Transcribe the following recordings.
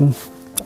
음,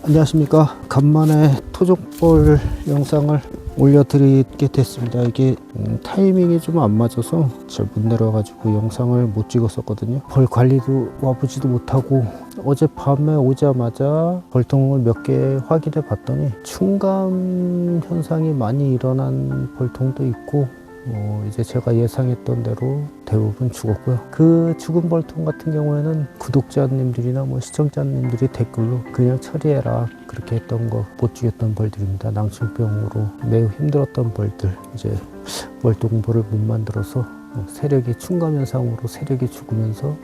안녕하십니까. 간만에 토종벌 영상을 올려드리게 됐습니다. 이게 음, 타이밍이 좀 안 맞아서 잘 못 내려가지고 영상을 못 찍었었거든요. 벌 관리도 와보지도 못하고 어젯밤에 오자마자 벌통을 몇 개 확인해 봤더니 충감 현상이 많이 일어난 벌통도 있고 어, 이제 제가 예상했던 대로 대부분 죽었고요. 그 죽은 벌통 같은 경우에는 구독자님들이나 뭐 시청자님들이 댓글로 그냥 처리해라 그렇게 했던 거 못 죽였던 벌들입니다. 낭충병으로 매우 힘들었던 벌들 이제 월동벌을 못 만들어서 어, 세력이 충감 현상으로 세력이 죽으면서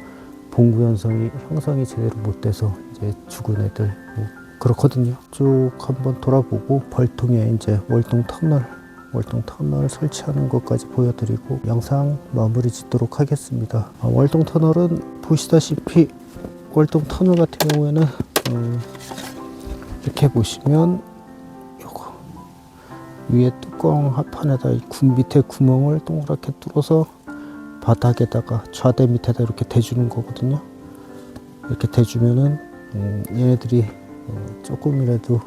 봉구 현상이 형성이 제대로 못 돼서 이제 죽은 애들 뭐 그렇거든요. 쭉 한번 돌아보고 벌통에 이제 월동 터널 월동 터널 설치하는 것까지 보여드리고 영상 마무리 짓도록 하겠습니다. 아, 월동 터널은 보시다시피 월동 터널 같은 경우에는 음, 이렇게 보시면 요거 위에 뚜껑 합판에다 이 구- 밑에 구멍을 동그랗게 뚫어서 바닥에다가 좌대 밑에다 이렇게 대주는 거거든요. 이렇게 대주면은 음, 얘네들이 어, 조금이라도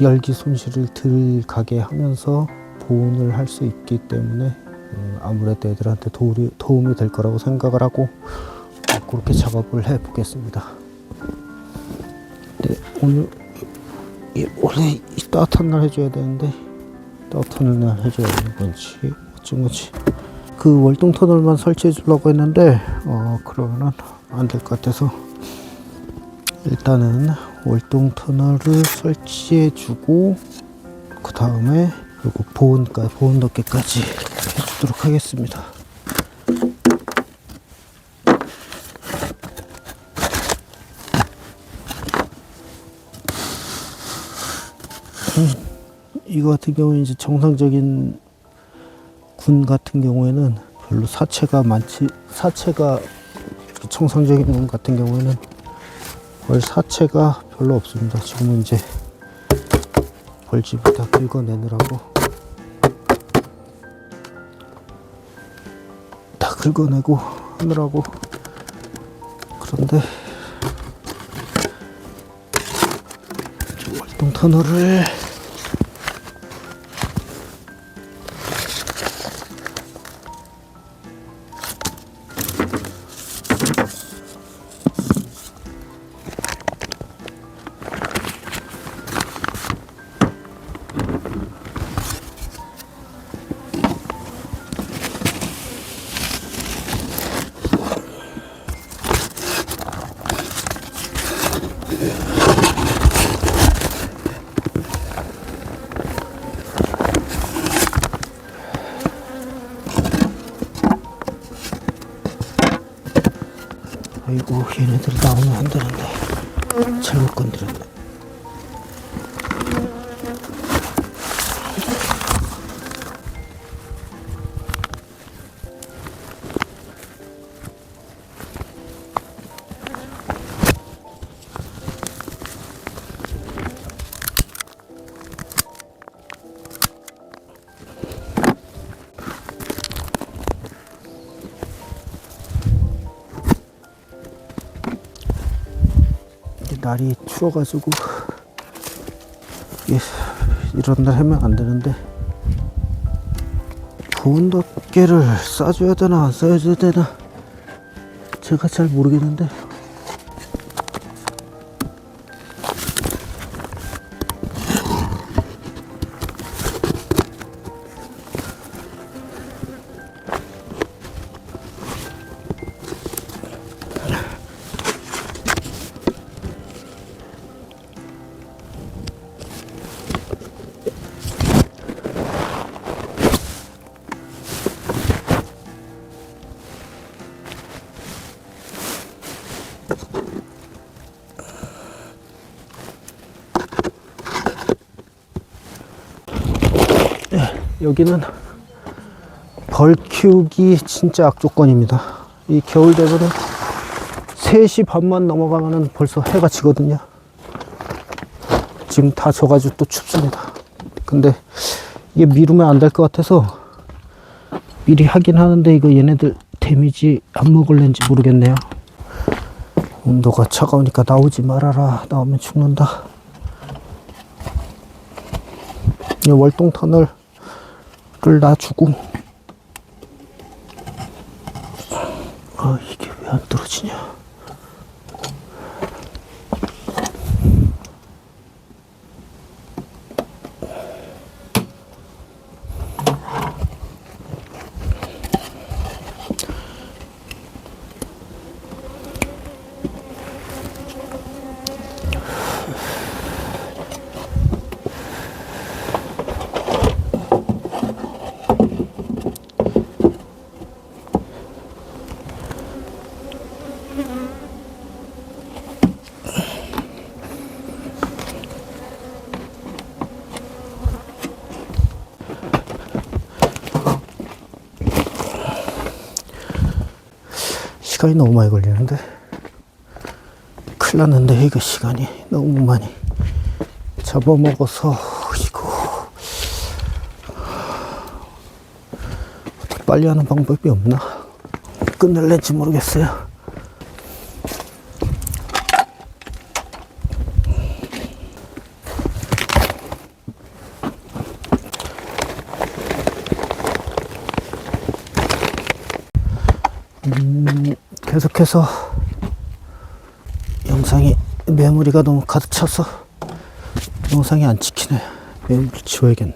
열기 손실을 덜 가게 하면서 보온을 할 수 있기 때문에 음, 아무래도 애들한테 도움이, 될 거라고 생각을 하고 어, 그렇게 작업을 해 보겠습니다. 네, 오늘 이- 원래 이 따뜻한 날 해줘야 되는데 따뜻한 날 해줘야 되는 건지 어쩐 건지 그 월동 터널만 설치해 주려고 했는데 어 그러면은 안 될 것 같아서 일단은 월동 터널을 설치해 주고 그 다음에 그리고 보온까 보온 덮개까지 해주도록 하겠습니다. 음, 이거 같은 경우는 이제 정상적인 군 같은 경우에는 별로 사체가 많지 사체가 정상적인 군 같은 경우에는 벌 사체가 별로 없습니다. 지금은 이제 벌집을 다 긁어내느라고 다 긁어내고 하느라고 그런데 저 월동 터널을 아이고 얘네들이 나오면 안 되는데. 잘못 건드렸네 날이 추워가지고 이게 이런 날 하면 안 되는데 보온 덮개를 싸줘야 되나 안 싸줘야 되나 제가 잘 모르겠는데 여기는 벌 키우기 진짜 악조건입니다. 이 겨울 되면은 3시 반만 넘어가면은 벌써 해가 지거든요. 지금 다 져가지고 또 춥습니다. 근데 이게 미루면 안 될 것 같아서 미리 하긴 하는데 이거 얘네들 데미지 안 먹을는지 모르겠네요. 온도가 차가우니까 나오지 말아라. 나오면 죽는다. 이 월동 터널 을 놔주고. 아 이게 왜 안 떨어지냐 시간이 너무 많이 걸리는데. 큰일 났는데 이거 시간이 너무 많이. 잡아먹어서 이거. 어떻게 빨리 하는 방법이 없나? 끝낼는지 모르겠어요 계속해서 영상이 메모리가 너무 가득 차서 영상이 안 찍히네. 메모리 지워야겠네.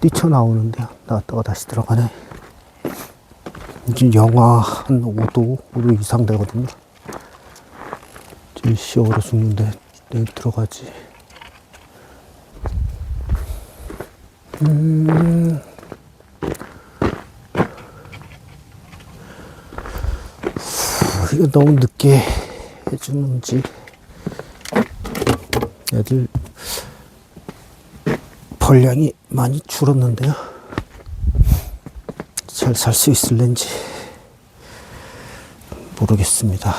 뛰쳐나오는데요. 나왔다가 다시 들어가네. 지금 영하 한 5도, 5도 이상 되거든요. 지금 시어로 죽는데 내일 들어가지. 이거 너무 늦게 해주는지 애들 벌량이 많이 줄었는데요. 잘 살 수 있을는지 모르겠습니다.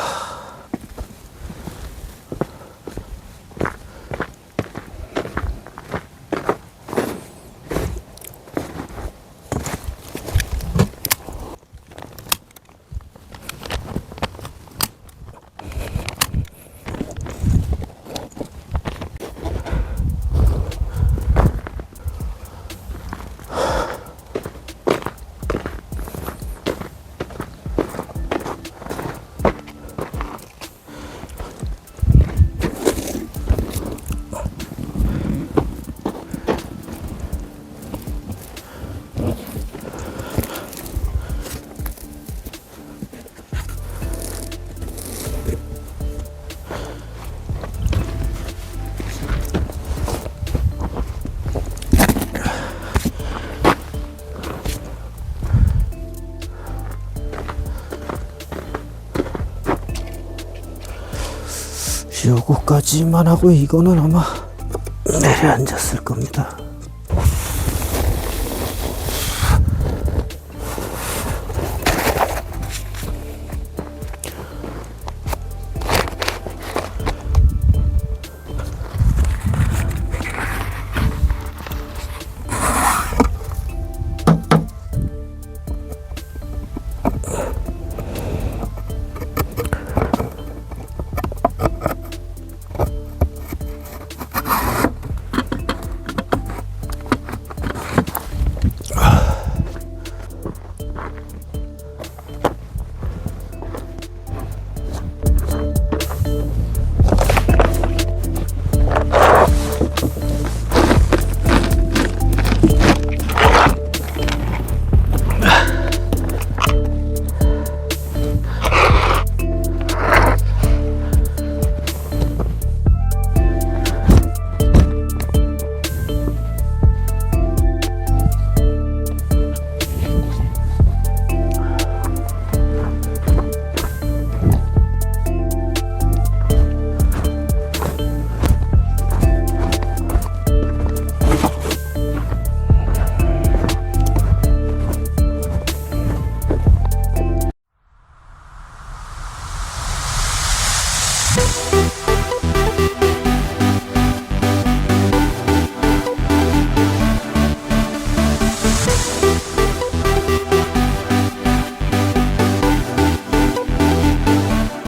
요거까지만 하고 이거는 아마 내려앉았을 겁니다.